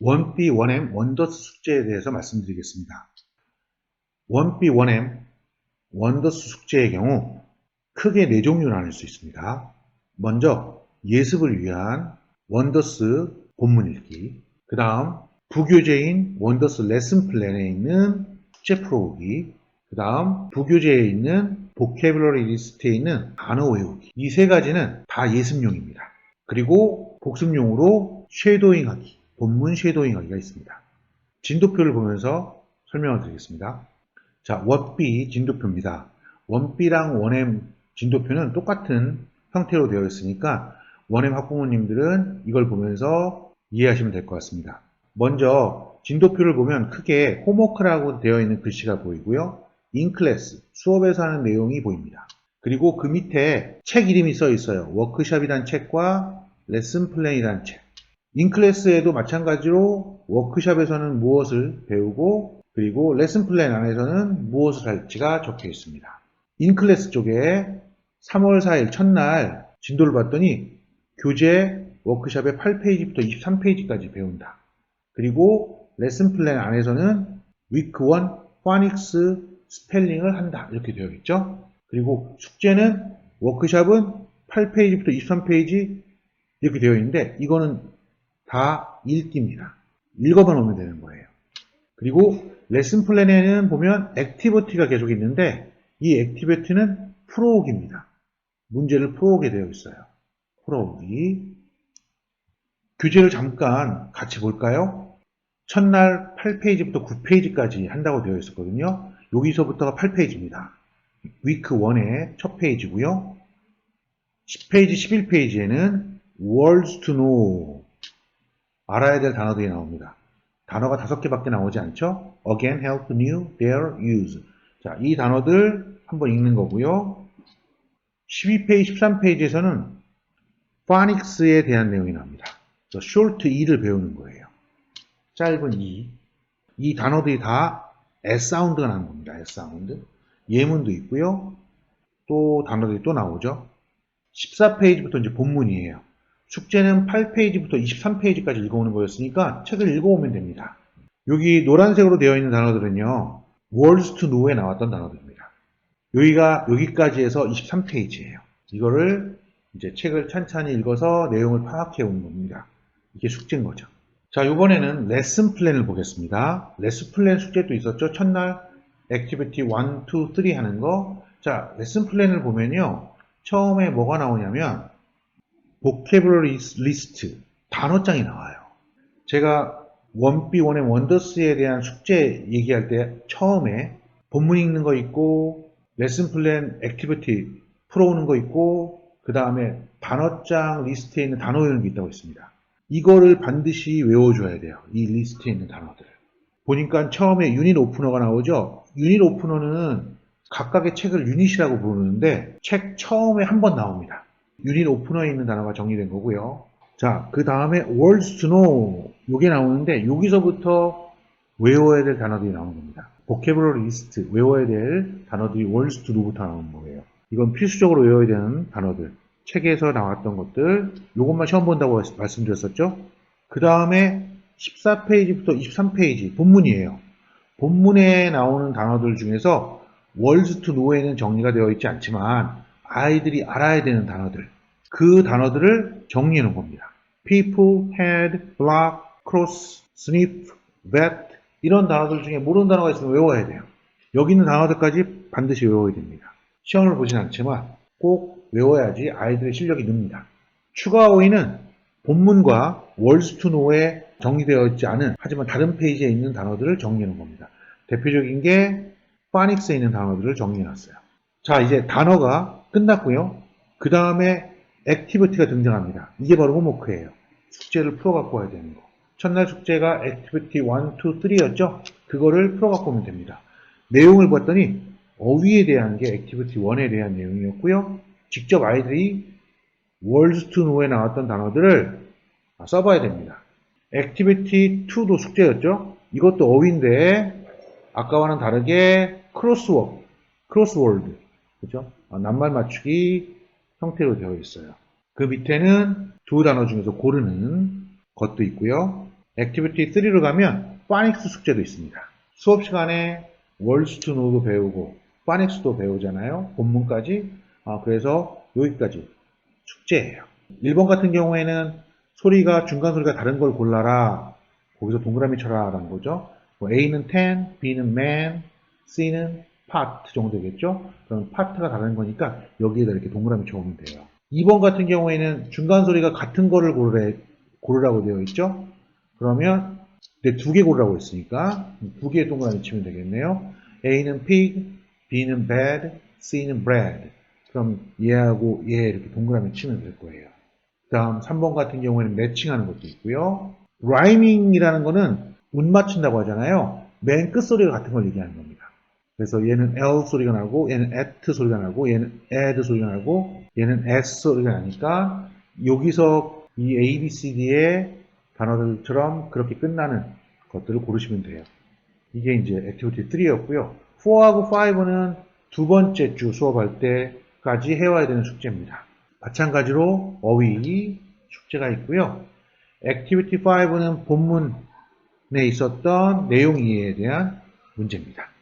원비 원엠 원더스 숙제에 대해서 말씀드리겠습니다. 원비 원엠 원더스 숙제의 경우 크게 네 종류로 나눌 수 있습니다. 먼저 예습을 위한 원더스 본문 읽기, 그 다음 부교재인 원더스 레슨 플랜에 있는 숙제 풀어오기, 그 다음 부교재에 있는 보케블러리 리스트에 있는 단어 외우기. 이 세 가지는 다 예습용입니다. 그리고 복습용으로 쉐도잉 하기, 본문 쉐도잉 하기가 있습니다. 진도표를 보면서 설명을 드리겠습니다. 자, 원비 진도표입니다. 원비랑 원엠 진도표는 똑같은 형태로 되어 있으니까 원엠 학부모님들은 이걸 보면서 이해하시면 될 것 같습니다. 먼저 진도표를 보면 크게 홈워크라고 되어 있는 글씨가 보이고요. 인클래스, 수업에서 하는 내용이 보입니다. 그리고 그 밑에 책 이름이 써 있어요. 워크샵이란 책과 레슨 플랜이란 책. 인클래스에도 마찬가지로 워크샵에서는 무엇을 배우고 그리고 레슨 플랜 안에서는 무엇을 할지가 적혀 있습니다. 인클래스 쪽에 3월 4일 첫날 진도를 봤더니 교재 워크샵의 8페이지부터 23페이지까지 배운다. 그리고 레슨 플랜 안에서는 위크 1 파닉스 스펠링을 한다. 이렇게 되어 있죠. 그리고 숙제는 워크샵은 8페이지부터 23페이지 이렇게 되어 있는데 이거는 다 읽기입니다. 읽어만 오면 되는 거예요. 그리고 레슨 플랜에는 보면 액티비티가 계속 있는데 이 액티비티는 풀어오기입니다. 문제를 풀어오게 되어 있어요. 풀어오기. 교재를 잠깐 같이 볼까요? 첫날 8페이지부터 9페이지까지 한다고 되어 있었거든요. 여기서부터가 8페이지입니다. 위크 1의 첫 페이지고요. 10페이지, 11페이지에는 words to know 알아야 될 단어들이 나옵니다. 단어가 다섯 개밖에 나오지 않죠? again, help, new, there, use. 자, 이 단어들 한번 읽는 거고요. 12페이지, 13페이지에서는 파닉스에 대한 내용이 나옵니다. 그래서 short e를 배우는 거예요. 짧은 e. 이 단어들이 다 S 사운드가 나는 겁니다. S 사운드. 예문도 있고요. 또 단어들이 또 나오죠. 14페이지부터 이제 본문이에요. 숙제는 8페이지부터 23페이지까지 읽어오는 거였으니까 책을 읽어오면 됩니다. 여기 노란색으로 되어 있는 단어들은요. to know에 나왔던 단어들입니다. 여기가 여기까지 해서 23페이지예요. 이거를 이제 책을 찬찬히 읽어서 내용을 파악해 오는 겁니다. 이게 숙제인 거죠. 자, 이번에는 레슨 플랜을 보겠습니다. 레슨 플랜 숙제도 있었죠. 첫날 액티비티 1, 2, 3 하는 거. 자, 레슨 플랜을 보면요. 처음에 뭐가 나오냐면 보케블러리 리스트 단어장이 나와요. 제가 원비 원의 원더스에 대한 숙제 얘기할 때 처음에 본문 읽는 거 있고 레슨 플랜 액티비티 풀어오는 거 있고 그 다음에 단어장 리스트에 있는 단어 외우는 게 있다고 했습니다. 이거를 반드시 외워줘야 돼요. 이 리스트에 있는 단어들을. 보니까 처음에 유닛 오프너가 나오죠. 유닛 오프너는 각각의 책을 유닛이라고 부르는데 책 처음에 한 번 나옵니다. 유닛 오프너에 있는 단어가 정리된 거고요. 자, 그 다음에 words to know 요게 나오는데 여기서부터 외워야 될 단어들이 나오는 겁니다. vocabulary list 외워야 될 단어들이 words to know부터 나오는 거예요. 이건 필수적으로 외워야 되는 단어들. 책에서 나왔던 것들 요것만 시험 본다고 말씀드렸었죠. 그 다음에 14페이지부터 23페이지 본문이에요. 본문에 나오는 단어들 중에서 words to know에는 정리가 되어 있지 않지만 아이들이 알아야 되는 단어들 그 단어들을 놓은 겁니다. people, had, block, cross, sniff, vet 이런 단어들 중에 모르는 단어가 있으면 외워야 돼요. 여기 있는 단어들까지 반드시 외워야 됩니다. 시험을 보진 않지만 꼭 외워야지 아이들의 실력이 늡니다. 추가 어휘는 본문과 words to know에 정리되어 있지 않은 하지만 다른 페이지에 있는 단어들을 놓은 겁니다. 대표적인 게 파닉스에 있는 단어들을 정리해 놨어요. 자 이제 단어가 끝났고요. 그 다음에 액티비티가 등장합니다. 이게 바로 홈워크예요. 숙제를 풀어갖고 와야 되는 거. 첫날 숙제가 액티비티 1, 2, 3였죠? 그거를 풀어갖고 오면 됩니다. 내용을 봤더니 어휘에 대한 게 액티비티 1에 대한 내용이었고요. 직접 아이들이 words to know에 나왔던 단어들을 써봐야 됩니다. 액티비티 2도 숙제였죠? 이것도 어휘인데 아까와는 다르게 크로스워크, 크로스월드, 그죠? 아, 낱말 맞추기 형태로 되어 있어요. 그 밑에는 두 단어 중에서 고르는 것도 있고요. 액티비티 3로 가면 파닉스 숙제도 있습니다. 수업 시간에 월스트 노도 배우고 파닉스도 배우잖아요. 본문까지. 아, 그래서 여기까지 숙제예요. 1번 같은 경우에는 소리가 중간 소리가 다른 걸 골라라. 거기서 동그라미 쳐라 라는 거죠. 뭐 A는 10, B는 man, C는 part 정도겠죠. 그럼 파트가 다른 거니까 여기에다 이렇게 동그라미 쳐오면 돼요. 2번 같은 경우에는 중간 소리가 같은 거를 고르래, 고르라고 되어 있죠. 그러면 두개 고르라고 했으니까 두 개의 동그라미 치면 되겠네요. A는 pig, B는 bed, C는 bread. 그럼 얘하고 얘 이렇게 동그라미 치면 될 거예요. 다음 3번 같은 경우에는 매칭하는 것도 있고요. 라이밍이라는 거는 운 맞춘다고 하잖아요. 맨 끝소리가 같은 걸 얘기하는 겁니다. 그래서 얘는 L 소리가 나고 얘는 at 소리가 나고 얘는 add 소리가 나고 얘는 s 소리가 나니까 여기서 이 A, B, C, D의 단어들처럼 그렇게 끝나는 것들을 고르시면 돼요. 이게 이제 액티비티 3였고요. 4하고 5는 두 번째 주 수업할 때까지 해와야 되는 숙제입니다. 마찬가지로 어휘 숙제가 있고요. 액티비티 5는 본문에 있었던 내용 이해에 대한 문제입니다.